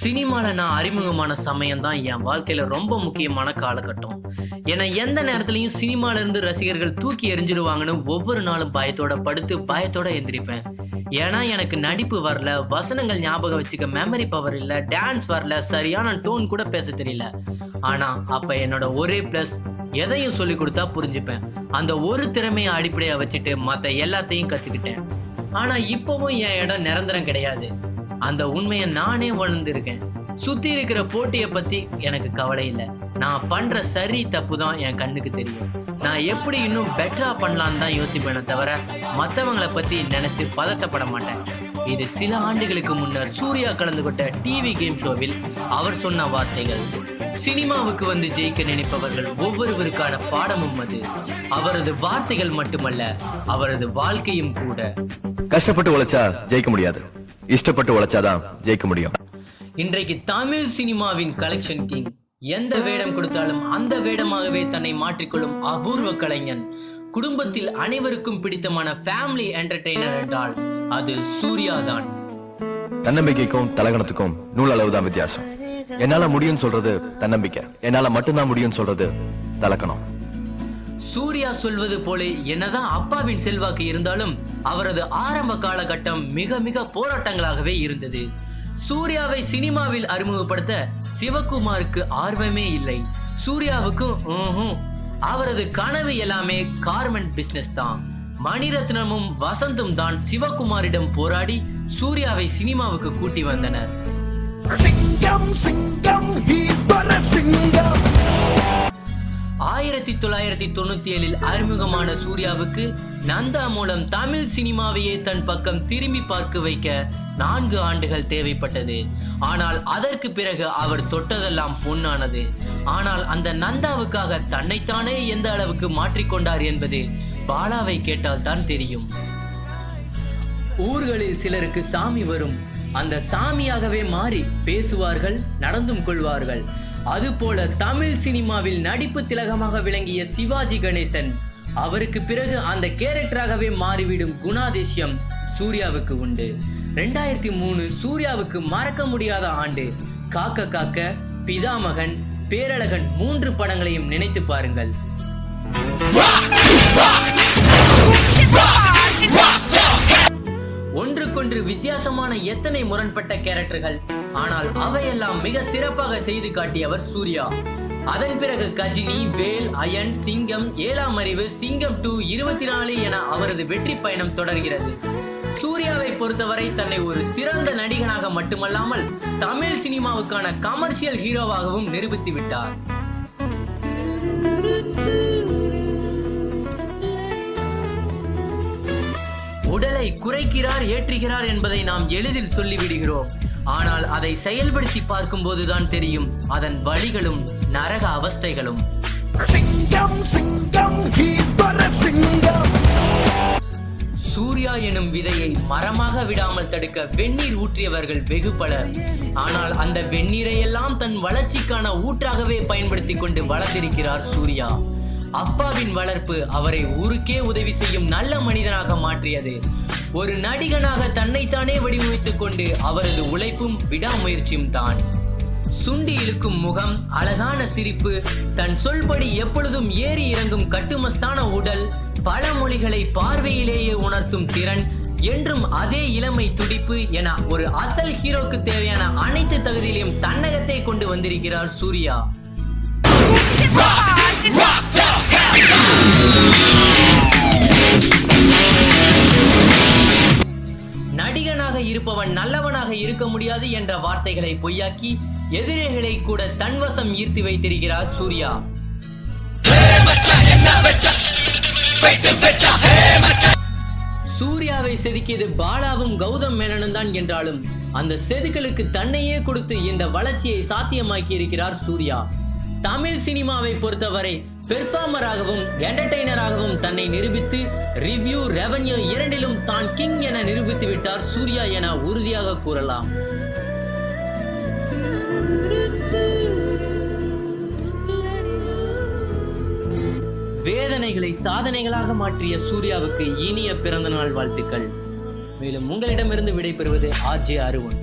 சினிமாவில் நான் அறிமுகமான சமயம் தான் என் வாழ்க்கையில் ரொம்ப முக்கியமான காலகட்டம். ஏன்னா எந்த நேரத்துலையும் சினிமாலேருந்து ரசிகர்கள் தூக்கி எரிஞ்சிடுவாங்கன்னு ஒவ்வொரு நாளும் பயத்தோட படுத்து பயத்தோட எந்திரிப்பேன். ஏன்னா எனக்கு நடிப்பு வரல வசனங்கள் ஞாபகம் வச்சுக்க மெமரி பவர் இல்லை டான்ஸ் வரல சரியான டோன் கூட பேச தெரியல. ஆனால் அப்போ என்னோட ஒரே ப்ளஸ் எதையும் சொல்லி கொடுத்தா புரிஞ்சுப்பேன். அந்த ஒரு திறமையை அடிப்படையாக வச்சுட்டு மற்ற எல்லாத்தையும் கற்றுக்கிட்டேன் ஆனால் இப்போவும் என் இடம் நிரந்தரம் கிடையாது. அந்த உண்மையை நானே உணர்ந்திருக்கேன். சுத்தி இருக்கிற போட்டியை பத்தி எனக்கு கவலை இல்லை. நான் பண்ற சரி தப்பு தான் என் கண்ணுக்கு தெரியும். நான் எப்படி இன்னும் பெட்டரா பண்ணலான்னு தான் யோசிப்பேனே தவிர மற்றவங்களை பத்தி நினைச்சு பதட்டப்பட மாட்டேன். இது சில ஆண்டுகளுக்கு முன்னர் சூர்யா கலந்து கொண்ட டிவி கேம் ஷோவில் அவர் சொன்ன வார்த்தைகள். சினிமாவுக்கு வந்து ஜெயிக்க நினைப்பவர்கள் ஒவ்வொருவருக்கான பாடமும் அது. அவரது வார்த்தைகள் மட்டுமல்ல அவரது வாழ்க்கையும் கூட. கஷ்டப்பட்டு உழைச்சா ஜெயிக்க முடியாது. இஷ்டப்பட்டு உழைச்சாதான் ஜெயிக்க முடியும். இன்றைக்கு தமிழ் சினிமாவின் கலெக்ஷன் கிங் எந்த வேடம் கொடுத்தாலும் அந்த வேடமாகவே தன்னை மாற்றிக்கொள்ளும் அபூர்வ கலைஞன். குடும்பத்தில் அனைவருக்கும் பிடித்தமான ஃபேமிலி என்டர்டெய்னர் என்றால் அது சூர்யா தான் தன்னம்பிக்கைக்கும் தலகணத்துக்கும் நூல் அளவுதான் வித்தியாசம். என்னால முடியும்னு சொல்றது தன்னம்பிக்கை. என்னால மட்டும்தான் முடியும்னு சொல்றது தலக்கணம். சூர்யா சொல்வது போல என்னதான் அப்பாவின் செல்வாக்கு இருந்தாலும் அவரது ஆரம்ப காலகட்டம் மிக மிக போராட்டங்களாகவே இருந்தது. சூர்யாவை சினிமாவில் அறிமுகப்படுத்த சிவகுமாருக்கு ஆர்வமே இல்லை. சூர்யாவுக்கும் அவரது கனவு எல்லாமே கார்மெண்ட் பிசினஸ் தான். மணிரத்னமும் வசந்தும் தான் சிவகுமாரிடம் போராடி சூர்யாவை சினிமாவுக்கு கூட்டி வந்தனர். சிங்கம் சிங்கம். ஆயிரத்தி தொள்ளாயிரத்தி தொண்ணூத்தி ஏழில் அறிமுகமான சூர்யாவுக்கு நந்தா மூலம் தமிழ் சினிமாவையே தன் பக்கம் திரும்பி பார்க்க வைக்க நான்கு ஆண்டுகள் தேவைப்பட்டது. ஆனால் அதற்கு பிறகு அவர் தொட்டதெல்லாம் பொன்னானது. ஆனால் அந்த நந்தாவுக்காக தன்னைத்தானே எந்த அளவுக்கு மாற்றிக்கொண்டார் என்பது பாலாவை கேட்டால் தான் தெரியும். ஊர்களில் சிலருக்கு சாமி வரும். அந்த சாமியாகவே மாறி பேசுவார்கள் நடந்தும் கொள்வார்கள். அதுபோல தமிழ் சினிமாவில் நடிப்பு திலகமாக விளங்கிய சிவாஜி கணேசன் அவருக்கு பிறகு அந்த கேரக்டராகவே மாறிவிடும் குணாதிசயம் சூர்யாவுக்கு உண்டு. ரெண்டாயிரத்தி மூணு சூர்யாவுக்கு மறக்க முடியாத ஆண்டு. காக்க காக்க பிதாமகன் பேரழகன் மூன்று படங்களையும் நினைத்து பாருங்கள். ஒன்றுக்கொன்று வித்தியாசமான எத்தனை முரண்பட்ட கேரக்டர்கள். ஆனால் அவையெல்லாம் மிக சிறப்பாக செய்து காட்டியவர் சூர்யா. அதன் பிறகு கஜினி வேல் அயன் சிங்கம் ஏழாம் அறிவு சிங்கம் டூ இருபத்தி நாலு என அவரது வெற்றி பயணம் தொடர்கிறது. சூர்யாவை பொறுத்தவரை தன்னை ஒரு சிறந்த நடிகனாக மட்டுமல்லாமல் தமிழ் சினிமாவுக்கான கமர்ஷியல் ஹீரோவாகவும் நிரூபித்து விட்டார் உடலை குறைக்கிறார் ஏற்றுகிறார் என்பதை நாம் எளிதில் சொல்லிவிடுகிறோம். ஆனால் அதை செயல்படுத்தி பார்க்கும்போதுதான் தெரியும் அதன் வழிகளும் நரக அவஸ்தைகளும். சூர்யா எனும் விதையை மரமாக விடாமல் தடுக்க வெந்நீர் ஊற்றியவர்கள் வெகு பலர். ஆனால் அந்த வெந்நீரை எல்லாம் தன் வளர்ச்சிக்கான ஊற்றாகவே பயன்படுத்தி கொண்டு வளர்ந்திருக்கிறார் சூர்யா. அப்பாவின் வளர்ப்பு அவரை ஊருக்கே உதவி செய்யும் நல்ல மனிதனாக மாற்றியது. ஒரு நடிகனாக தன்னைத்தானே வடிவமைத்துக் கொண்டு அவரது உழைப்பும் விடாமுயற்சியும் தான். சுண்டி இழுக்கும் முகம் அழகான சிரிப்பு தன் சொல்படி எப்பொழுதும் ஏறி இறங்கும் கட்டுமஸ்தான உடல் பல மொழிகளை பார்வையிலேயே உணர்த்தும் திறன் என்றும் அதே இளமை துடிப்பு என ஒரு அசல் ஹீரோக்கு தேவையான அனைத்து தகுதியிலும் தன்னகத்தை கொண்டு வந்திருக்கிறார் சூர்யா. நடிகனாக இருப்பவன் நல்லவனாக இருக்க முடியாது என்ற வார்த்தைகளை பொய்யாக்கி எதிரிகளை கூட தன்வசம் ஈர்த்து வைத்திருக்கிறார் சூர்யா. சூர்யாவை செதுக்கியது பாலாவும் கௌதம் மேனனும் தான் என்றாலும் அந்த செதுக்கலுக்கு தன்னையே கொடுத்து இந்த வளர்ச்சியை சாத்தியமாக்கி இருக்கிறார் சூர்யா. தமிழ் சினிமாவை பொறுத்தவரை பெர்ஃபார்மராகவும் என்டர்டெய்னராகவும் தன்னை நிரூபித்து ரிவ்யூ ரெவன்யூ இரண்டிலும் தான் கிங் என நிரூபித்து விட்டார் சூர்யா என உறுதியாக கூறலாம். வேதனைகளை சாதனைகளாக மாற்றிய சூர்யாவுக்கு இனிய பிறந்தநாள் வாழ்த்துக்கள். மேலும் உங்களிடமிருந்து விடைபெறுவது ஆர்ஜே அருவன்